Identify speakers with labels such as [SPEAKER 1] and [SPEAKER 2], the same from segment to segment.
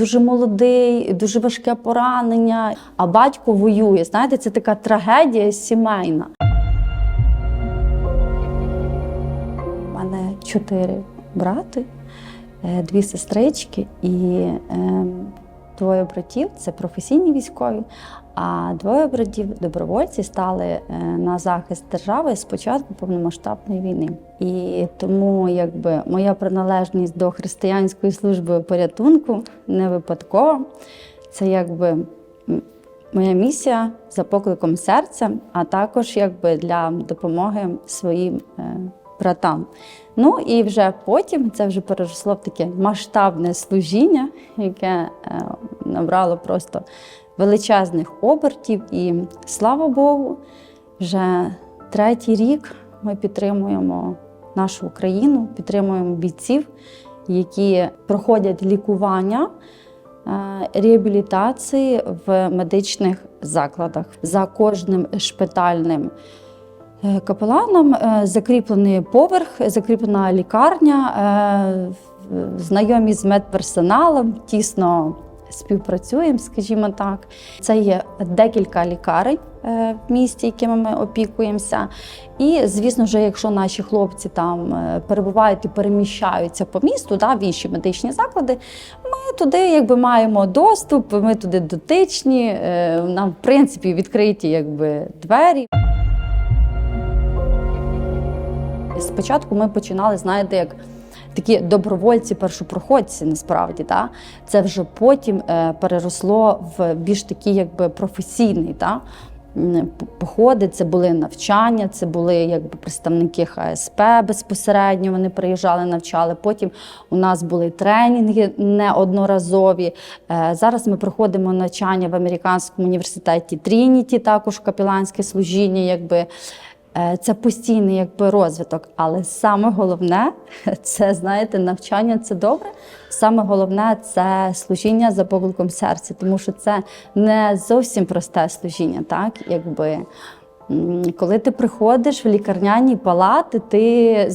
[SPEAKER 1] дуже молодий, дуже важке поранення, а батько воює. Знаєте, це така трагедія сімейна. У мене чотири брати, е, дві сестрички і ем, двоє братів це професійні військові, а двоє братів добровольці стали е, на захист держави з початку повномасштабної війни. І тому якби моя приналежність до християнської служби порятунку не випадкова. Це якби моя місія за покликом серця, а також якби для допомоги своїм е, братам. Ну і вже потім це вже переросло в таке масштабне служіння, яке е, набрало просто величезних обертів. І слава Богу, вже третій рік ми підтримуємо нашу Україну, підтримуємо бійців, які проходять лікування. е, Реабілітації в медичних закладах за кожним шпитальним Капеланом е, закріплений поверх, закріплена лікарня, е, знайомі з медперсоналом, тісно співпрацюємо, скажімо так. Це є декілька лікарень е, в місті, якими ми опікуємося. І, звісно, вже якщо наші хлопці там е, перебувають і переміщаються по місту, да, в інші медичні заклади, ми туди якби маємо доступ, ми туди дотичні, е, нам в принципі відкриті якби двері. Спочатку ми починали, знаєте, як такі добровольці, першопроходці, насправді, та? це вже потім е, переросло в більш такий якби професійний. Та? Походи, це були навчання, це були якби представники ХСП безпосередньо. Вони приїжджали, навчали. Потім у нас були тренінги неодноразові. Е, Зараз ми проходимо навчання в американському університеті Трініті, також капіланське служіння, якби. Е, Це постійний якби розвиток, але саме головне це знаєте, навчання це добре. Саме головне це служіння за покликом серця, тому що це не зовсім просте служіння, так якби. Коли ти приходиш в лікарняні палати, ти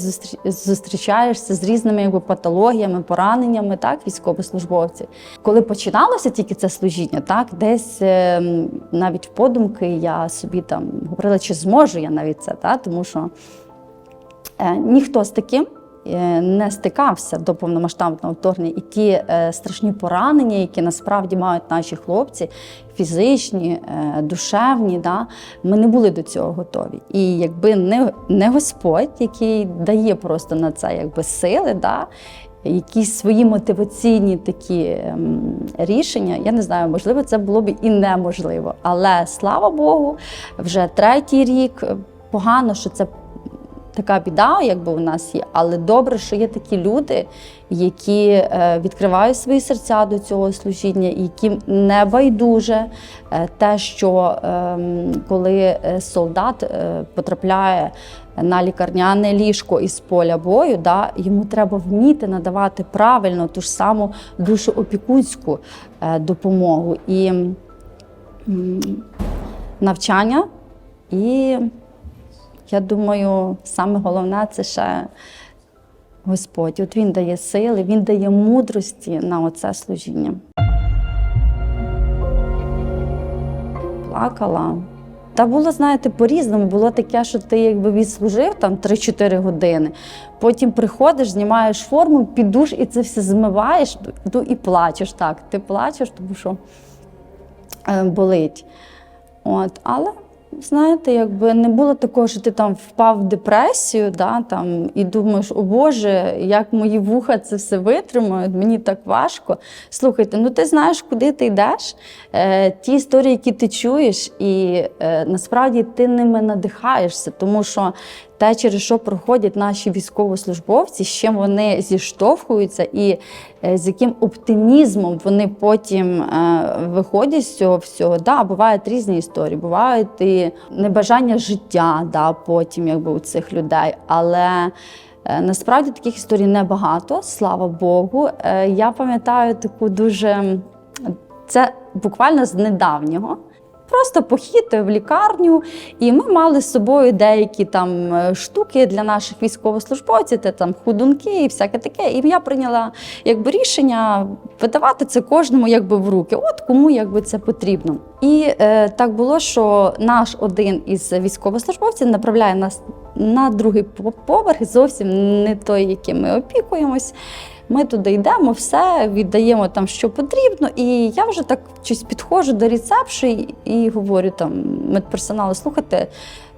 [SPEAKER 1] зустрічаєшся з різними якби, патологіями, пораненнями, так, військовослужбовців. Коли починалося тільки це служіння, так, десь е, навіть в подумки я собі там говорила, чи зможу я навіть це, так, тому що е, ніхто з таким не стикався до повномасштабного вторгнення. І ті е, страшні поранення, які насправді мають наші хлопці, фізичні, е, душевні, да, ми не були до цього готові. І якби не, не Господь, який дає просто на це якби сили, да, якісь свої мотиваційні такі ем, рішення, я не знаю, можливо, це було б і неможливо. Але слава Богу, вже третій рік е, погано, що це така біда, якби у нас є, але добре, що є такі люди, які е, відкривають свої серця до цього служіння, і яким не байдуже е, те, що ем, коли е, солдат потрапляє на лікарняне ліжко із поля бою, да, йому треба вміти надавати правильно ту ж саму душоопікунську допомогу. І навчання і я думаю, саме головне це ще Господь. От Він дає сили, Він дає мудрості на оце служіння. Плакала. Та було, знаєте, по-різному. Було таке, що ти якби відслужив там 3-4 години, потім приходиш, знімаєш форму, під душ і це все змиваєш, ну і плачеш. Так, ти плачеш, тому що е, болить. От, але знаєте, якби не було такого, що ти там впав в депресію, да, там, і думаєш, о Боже, як мої вуха це все витримують, мені так важко. Слухайте, ну ти знаєш, куди ти йдеш, е, ті історії, які ти чуєш, і е, насправді ти ними надихаєшся, тому що те, через що проходять наші військовослужбовці, з чим вони зіштовхуються, і е, з яким оптимізмом вони потім е, виходять з цього всього. Да, бувають різні історії, бувають і небажання життя, да, потім якби у цих людей. Але е, насправді таких історій небагато, слава Богу. Я пам'ятаю таку дуже це буквально з недавнього. Просто похід в лікарню, і ми мали з собою деякі там е, штуки для наших військовослужбовців, це там худунки і всяке таке. І я прийняла якби рішення видавати це кожному якби в руки. От кому якби це потрібно. І е, так було, що наш один із військовослужбовців направляє нас на другий по- поверх, зовсім не той, яким ми опікуємось. Ми туди йдемо, все віддаємо там, що потрібно. І я вже так щось підходжу до рецепші і, говорю там медперсоналу, слухайте.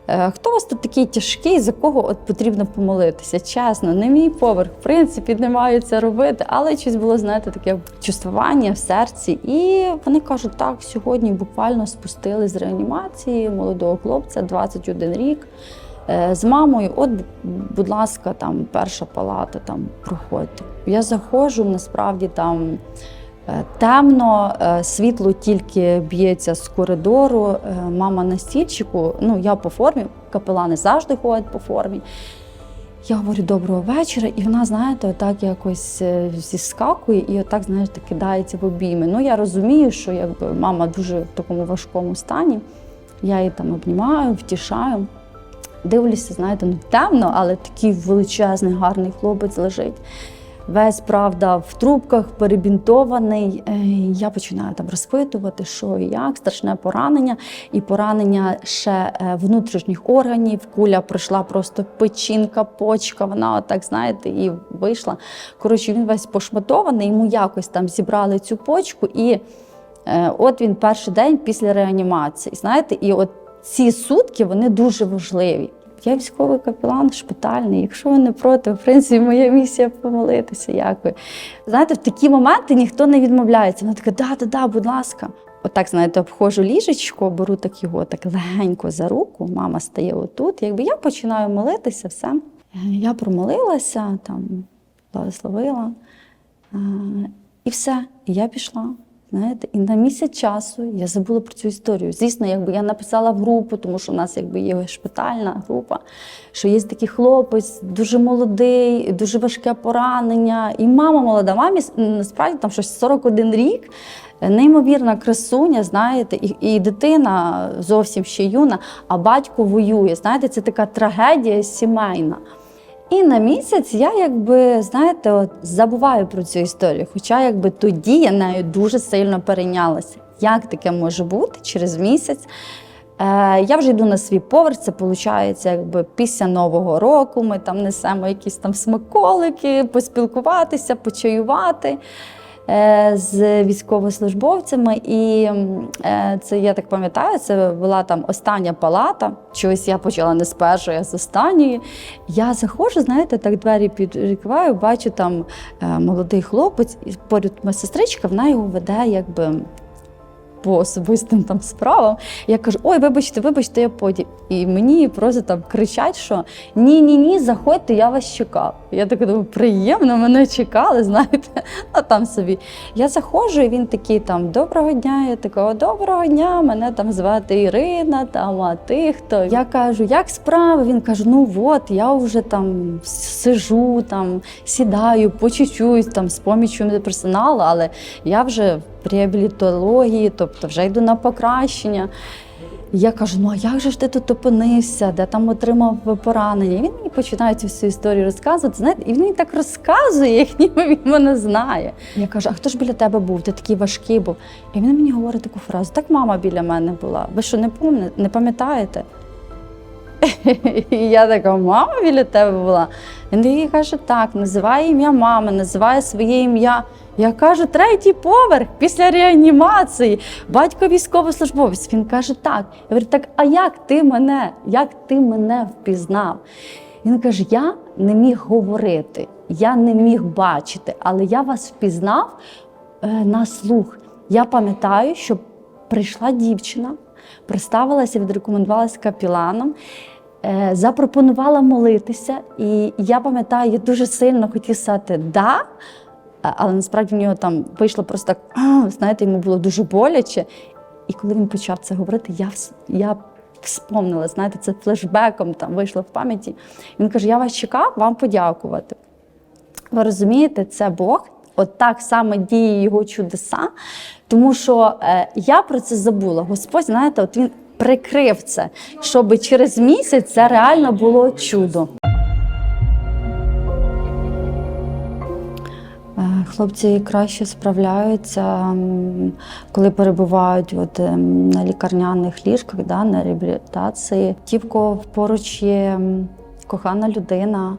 [SPEAKER 1] е, Хто у вас тут такий тяжкий, за кого от потрібно помолитися? Чесно, не мій поверх, в принципі, не маю це робити, але щось було, знаєте, таке чувствування в серці. І вони кажуть, так, сьогодні буквально спустили з реанімації молодого хлопця, 21 рік. Е, З мамою, от, будь ласка, там перша палата, там проходьте. Я заходжу, насправді там е, темно, е, світло тільки б'ється з коридору. Мама на стільчику. Ну, я по формі, капелани завжди ходять по формі. Я говорю доброго вечора, і вона, знаєте, отак якось зіскакує і отак, знаєте, кидається в обійми. Ну, я розумію, що якби мама дуже в такому важкому стані. Я її там обнімаю, втішаю. Дивлюся, знаєте, ну темно, але такий величезний, гарний хлопець лежить. Весь, правда, в трубках, перебінтований. Е, Я починаю там розпитувати, що і як, страшне поранення, і поранення ще е, внутрішніх органів. Куля пройшла просто печінка, почка. Вона отак, знаєте, і вийшла. Коротше, він весь пошматований, йому якось там зібрали цю почку, і е, от він перший день після реанімації. Знаєте, і от ці сутки вони дуже важливі. Я військовий капелан шпитальний. Якщо ви не проти, в принципі, моя місія помолитися. Як ви? Знаєте, в такі моменти ніхто не відмовляється. Вона така, да, да, да, будь ласка. Отак, знаєте, обходжу ліжечко, беру так його так легенько за руку. Мама стає отут. Якби я починаю молитися, все. Я промолилася, там, благословила. І все. І я пішла. Знаєте, і на місяць часу я забула про цю історію. Звісно, якби я написала в групу, тому що в нас якби є шпитальна група, що є такий хлопець, дуже молодий, дуже важке поранення. І мама молода. Мамі насправді там щось 41 рік. Неймовірна красуня, знаєте, і, і дитина зовсім ще юна, а батько воює. Знаєте, це така трагедія сімейна. І на місяць я якби знаєте, от забуваю про цю історію. Хоча якби тоді я нею дуже сильно перейнялася. Як таке може бути через місяць? Е, я вже йду на свій поверх, це виходить, якби після Нового року. Ми там несемо якісь там смаколики, поспілкуватися, почаювати з військовослужбовцями. І е, це я так пам'ятаю, це була там остання палата. Чогось я почала не з першої, а з останньої. Я заходжу, знаєте, так двері підкриваю, бачу там е, молодий хлопець, і поряд медсестричка, вона його веде, якби. По особистим там справам. Я кажу: ой, вибачте, вибачте, я потім. І мені просто там кричать, що ні, ні, ні, заходьте, я вас чекав. Я так думаю, приємно, мене чекали, знаєте, а там собі. Я заходжу, і він такий там доброго дня. Я такого доброго дня, мене там звати Ірина, там, а ти хто? Я кажу, як справи? Він каже: ну от, я вже там сижу, там сідаю, почучусь там з помічю персоналу, але я вже реабілітології, тобто вже йду на покращення. Я кажу, ну а як же ж ти тут опинився, де там отримав поранення? І він мені починає цю всю історію розказувати. Знаєте, і він мені так розказує, як ніби він мене знає. Я кажу, а хто ж біля тебе був? Ти такий важкий був. І він мені говорить таку фразу: так мама біля мене була. Ви що не пам'ятаєте? І я така, мама біля тебе була. Він такий каже, так, називає ім'я мами, називає своє ім'я. Я кажу, третій поверх після реанімації. Батько військовослужбовець. Він каже, так. Я говорю, так, а як ти мене? Як ти мене впізнав? Він каже: Я не міг говорити, я не міг бачити, але я вас впізнав е, на слух. Я пам'ятаю, що прийшла дівчина, представилася, відрекомендувалася капіланом. е, Запропонувала молитися, і я пам'ятаю, я дуже сильно хотів сказати да, але насправді в нього там вийшло просто так, знаєте, йому було дуже боляче. І коли він почав це говорити, я, я вспомнила, знаєте, це флешбеком там вийшло в пам'яті. Він каже: Я вас чекав, вам подякувати. Ви розумієте, це Бог, от так само діє його чудеса. Тому що е, я про це забула. Господь, знаєте, от він прикрив це, щоб через місяць це реально було чудо. Е, Хлопці краще справляються, коли перебувають от, ем, на лікарняних ліжках, да, на реабілітації. Ті, в кого поруч є кохана людина,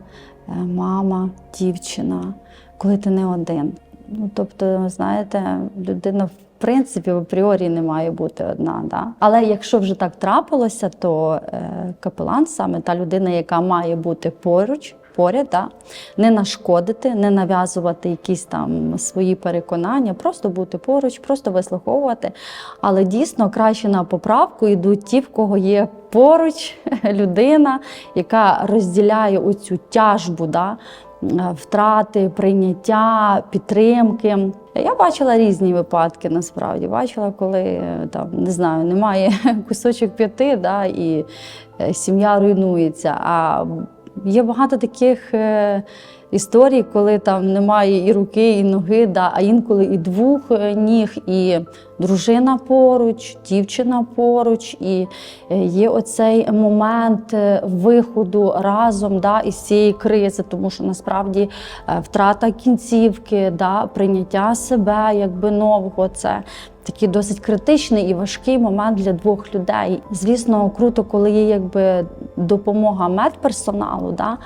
[SPEAKER 1] е, мама, дівчина, коли ти не один. Ну, тобто, знаєте, людина в принципі в апріорі не має бути одна. Да? Але якщо вже так трапилося, то е, капелан саме та людина, яка має бути поруч, поряд, да? не нашкодити, не нав'язувати якісь там свої переконання, просто бути поруч, просто вислуховувати. Але дійсно краще на поправку йдуть ті, в кого є поруч людина, яка розділяє оцю тяжбу. Да? Е, Втрати, прийняття, підтримки. Я бачила різні випадки насправді. Бачила, коли е, там не знаю, немає кусочок п'яти, да, і е, сім'я руйнується. А є багато таких історій, коли там немає і руки, і ноги, да, а інколи і двох е, ніг, і дружина поруч, дівчина поруч, і е, є оцей момент е, виходу разом да, із цієї кризи, тому що насправді втрата кінцівки, да, прийняття себе якби нового це. Такий досить критичний і важкий момент для двох людей. Звісно, круто, коли є якби допомога медперсоналу, да?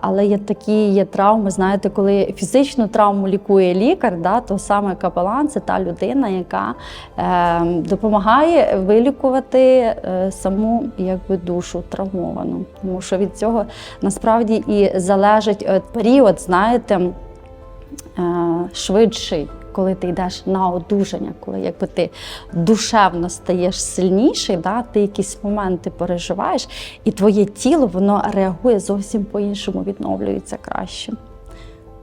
[SPEAKER 1] Але є такі є травми, знаєте, коли фізичну травму лікує лікар, да, то саме капелан це та людина, яка е, допомагає вилікувати е, саму якби, душу травмовану. Тому що від цього насправді і залежить е, період, знаєте, е, швидший. Коли ти йдеш на одужання, коли якби ти душевно стаєш сильніший, да, ти якісь моменти переживаєш, і твоє тіло воно реагує зовсім по-іншому, відновлюється краще.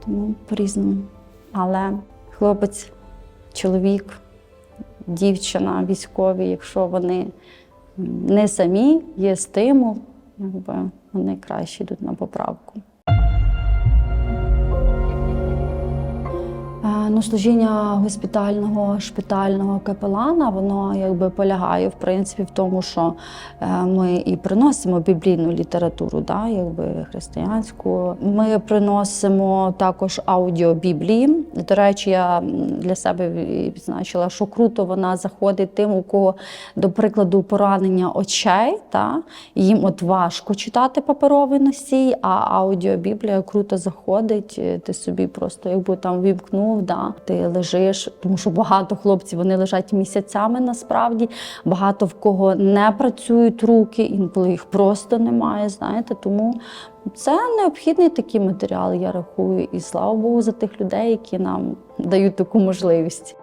[SPEAKER 1] Тому по-різному. Але хлопець, чоловік, дівчина, військові, якщо вони не самі, є стимул, якби вони краще йдуть на поправку. Ну, служіння госпітального шпитального капелана, воно якби полягає в принципі в тому, що е, ми і приносимо біблійну літературу, да, якби християнську. Ми приносимо також аудіобіблії. До речі, я для себе відзначила, що круто вона заходить тим, у кого, до прикладу, поранення очей. Та, їм от важко читати паперовий носій, а аудіобіблія круто заходить. е, Ти собі просто якби там вімкнув, да, ти лежиш, тому що багато хлопців вони лежать місяцями насправді. Багато в кого не працюють руки, інколи їх просто немає. Знаєте, тому це необхідний такий матеріал, я рахую. І слава Богу, за тих людей, які нам дають таку можливість.